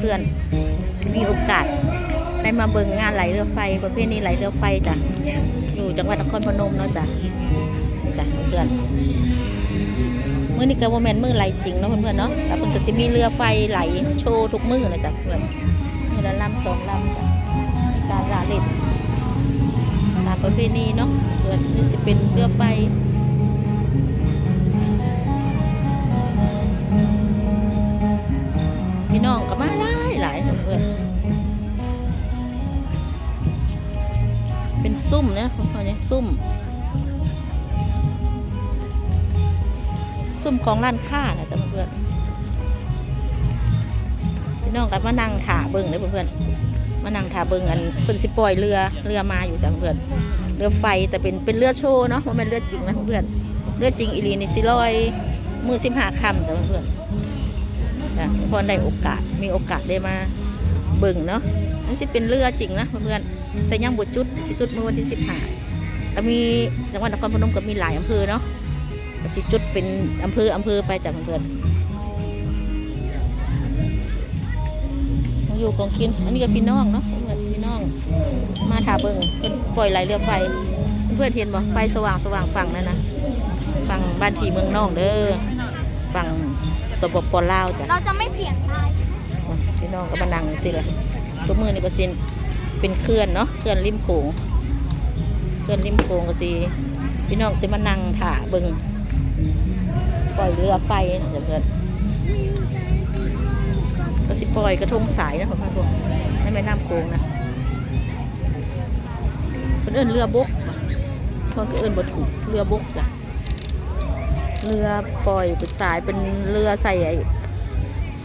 เพื่อนๆ มีโอกาสได้มาเบิ่งงานไหลเรือไฟ ประเภทนี้ไหลเรือไฟจ้ะ อยู่จังหวัดนครพนมเนาะจ้ะจ้ะเพื่อนๆมื้อนี้ก็บ่แม่นมือไหลจริงเนาะเพื่อนๆเนาะแต่เพิ่นก็สิมีเรือไฟไหลโชว์ทุกมือนะจ้ะเพื่อนนี่ละลำสองลำจ้ะมีการละเล่นตามประเพณีเนาะเพื่อนนี่สิเป็นเรือไฟ องก็มาหลายหลายเพื่อนเป็นซุ่มนะพวกเขาเนี่ยซุ่ม ซุ่มของร้านค้านะจ๊ะเพื่อนพี่น้องก็มานั่งถ่าเบิ้งเลยเพื่อนมานั่งถ่าเบิ้งอันเพิ่นสิปล่อยเรือเรือมาอยู่จ้ะเพื่อนเรือไฟแต่เป็นเป็นเรือโชว์เนาะว่าเป็นเรือจริงนะเพื่อนเรือจริงอีลีนี่สิลอยมือสิบห้าคำจ้ะเพื่อน ๆนะพอได้โอกาสมีโอกาสได้มาเบิ่งเนาะนี่สิเป็นเรือจริงนะเพื่อนๆแต่ยังบุจุดสิจุดเมื่อวันที่สิบห้าแล้วมีจังหวัดนครพนมก็มีหลายอำเภอเนาะสิจุดเป็นอำเภออำเภอไปจากเพื่อนอยู่ของกิน อันนี้ก็พี่น้องเนาะเพื่อนพี่น้อง มาถาเบิ่งเพิ่นปล่อยไหลเรือไฟเพื่อนเห็นบ่ไฟสว่างสว่างฝั่งนั่นนะฝั่งบ้านทีเมืองนอกเด้อฝั่ง สปปลาวจ้ะเราจะไม่เสี่ยงตายพี่น้องก็มานั่งสิเลยตัวมือนี่ก็สิเป็นเคลื่อนเนาะเคลื่อนริมโขงเคลื่อนริมโขงก็สิพี่น้องสิมานั่งถ่าเบิงปล่อยเรือไฟนะจ๊ะเพื่อนก็สิปล่อยกระทงสายนะพ่อพ่อในแม่น้ำโขงนะเพิ่นเอิ้นเรือบกเพิ่นก็เอิ้นบ่ถูกเรือบกจ้ะ เรือปล่อยเป็นสายเป็นเรือใส่ไอ้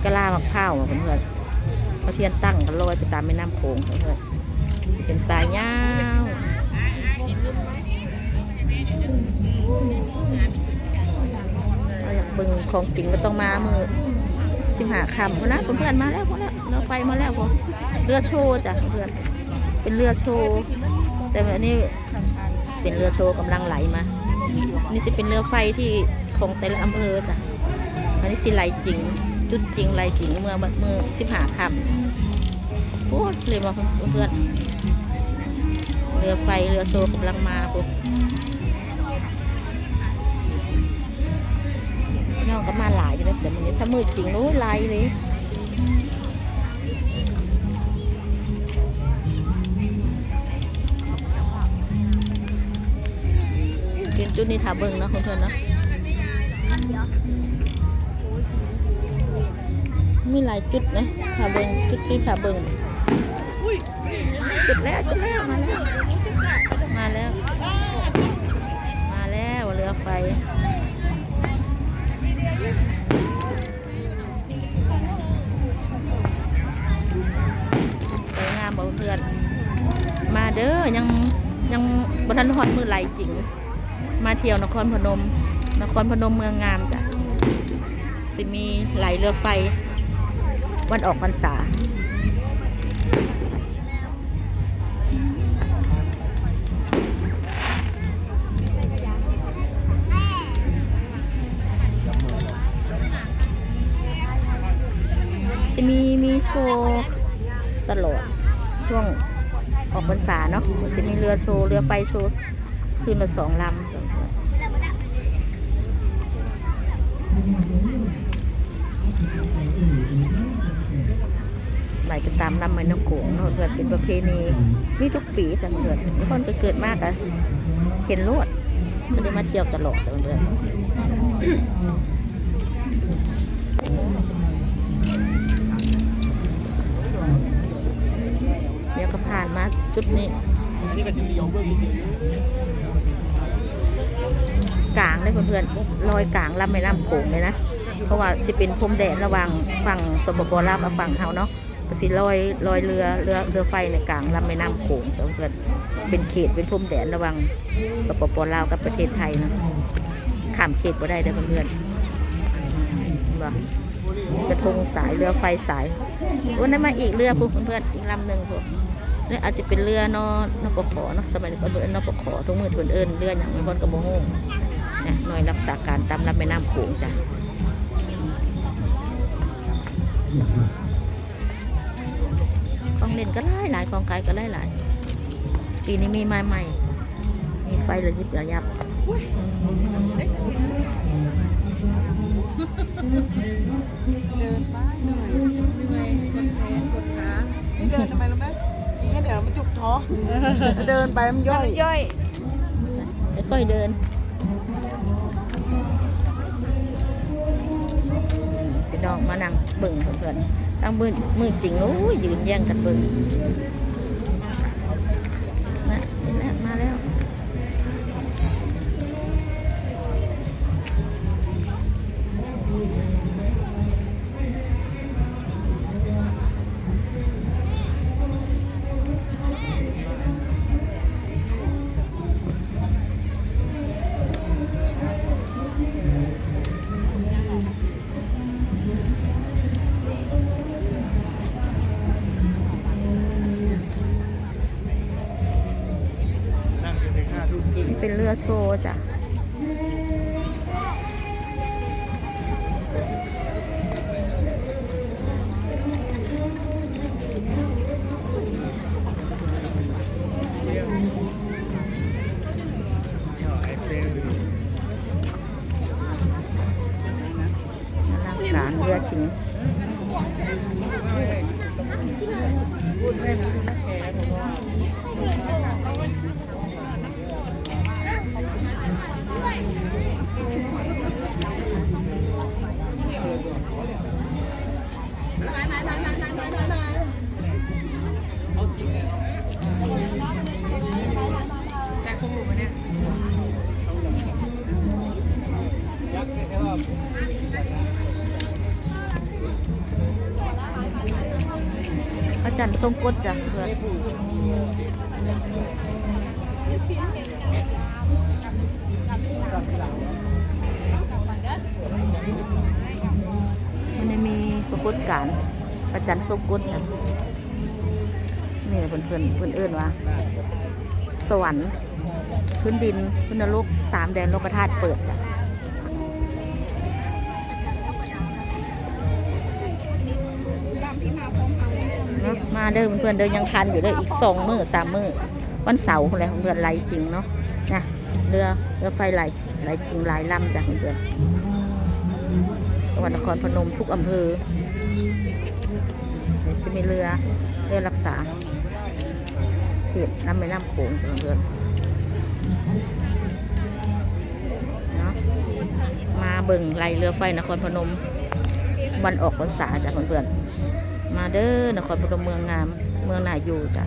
กะลามะพร้าวอะเพื่อนๆเขาเทียนตั้งกันลอยไปตามแม่น้ำโขงเพื่อนๆเป็นสายยาวเราอยากเบิ่งของจริงก็ต้องมามือสิบหาคำพนะเพื่อนๆมาแล้วพอแล้วเราไปมาแล้วพอเรือโชว์จ้ะเพื่อนเป็นเรือโชว์แต่อันนี้เป็นเรือโชว์กำลังไหลมา นี่สิเป็นเรือไฟที่ ของแต่ละอำเภอจ้ะอันนี้สิไหลจริง จุดจริงไหลจริงเมื่อเมื่อสิบหาคำโอ้ยเลยมาเพื่อนเรือไฟเรือโซกำลังมาปุ๊บน้องก็มาหลายอยู่แล้วแต่มันถ้ามืดจริงโอ้ยไหลเลยเป็นจุดนี้ถาเบิ้งเนาะเพื่อนเนาะ มีหลายจุดนะผาเบิงจุดที่ผาเบิงจุดแล้วจุดแล้วมาแล้ว มาแล้ว มาแล้วเรือไฟสวยงามบ่เพื่อน มาเด้อยังยังบทันฮอดมือไหลจริง มาเที่ยวนครพนม นครพนมเมืองงามจ้ะสิมีไหลเรือไฟ วันออกพรรษาสิมีมีโชว์ตลอดช่วงออกพรรษาเนาะสิมีเรือโชว์ เรือไฟโชว์คืนละสองลำ ไหลกันตามลำไม้น้ำโขงเนาะเพื่อนเป็นประเพณีมีทุกปีจ้ะเพื่อนทุกคนจะเกิดมากอะเห็นโลดก็ได้มาเที่ยวตลอดจ้ะเพื่อนเดี๋ยวก็ผ่านมาจุดนี้กลางเลยเพื่อนๆลอยกลางลำแม่น้ำโขงเลยนะ เพราะว่าสิเป็นพรมแดนระหว่างฝั่งสปปลาวกับฝั่งเฮาเนาะก็ สิลอยลอยเรือเรือเรือไฟในกลางลำแม่น้ำโขงเพื่อนเป็นเขตเป็นพรมแดนระว่างสปปลาวกับประเทศไทยนะข้ามเขตบ่ได้เด้อเพื่อนๆว่ามีกระทงสายเรือไฟสายวันนั้นมาอีกเรือพวกเพื่อนอีกลำหนึ่งพวกนี่อาจจะเป็นเรือนอนปขเนาะสมัยก่อนเรือนปขทุกมือทุนเอิญเรืออย่างนี้บอนกระโมงนะหน่วยรักษาการตามลำแม่น้ำโขงจ้ะ ล่นก็หลายหลายของขายก็หลายหลายปีนี้มีไม้ใหม่ มีไฟระยิบระยับเดินไปเหนื่อยเหนื่อยกดแขนกดขานี่เดินทำไมรู้ไหมกินแค่เดี๋ยวมันจุกท้องเดินไปมันย่อยย่อยจะค่อยเดินพี่น้องมานั่งเบิ่งเพื่อนๆ ตั้งมือมือจริงโอ้ยยืนแย่งกันเบิ่ง เป็นเรือโชว์จ้ะ อาจารย์ทรงกฎจ้ะเพื่อนมันได้มีปรากฏการณ์อาจารย์ทรงกฎจ้ะนี่เพื่อนเพื่อนเพื่อนเอื้นว่าสวรรค์พื้นดินพื้นนรกสามแดนโลกธาตุเปิดจ้ะ มาเด้อเพื่อนเดินยังทันอยู่เด้ออีกสองมือสามมือวันเสาร์อะไรเพื่อนไหลจริงเนาะนะเรือเรือไฟไหลไหลจริงหลายลำจ้ะเพื่อนจังหวัดนครพนมทุกอำเภอจะมีเรือเรือรักษาเขตน้ำแม่น้ำโขงจ้ะเพื่อนเนาะมาเบิ่งไหลเรือไฟนครพนมวันออกพรรษาจ้ะเพื่อน มาเด้อนครพนมเมืองงาม เมืองหนาอยู่จ้ะ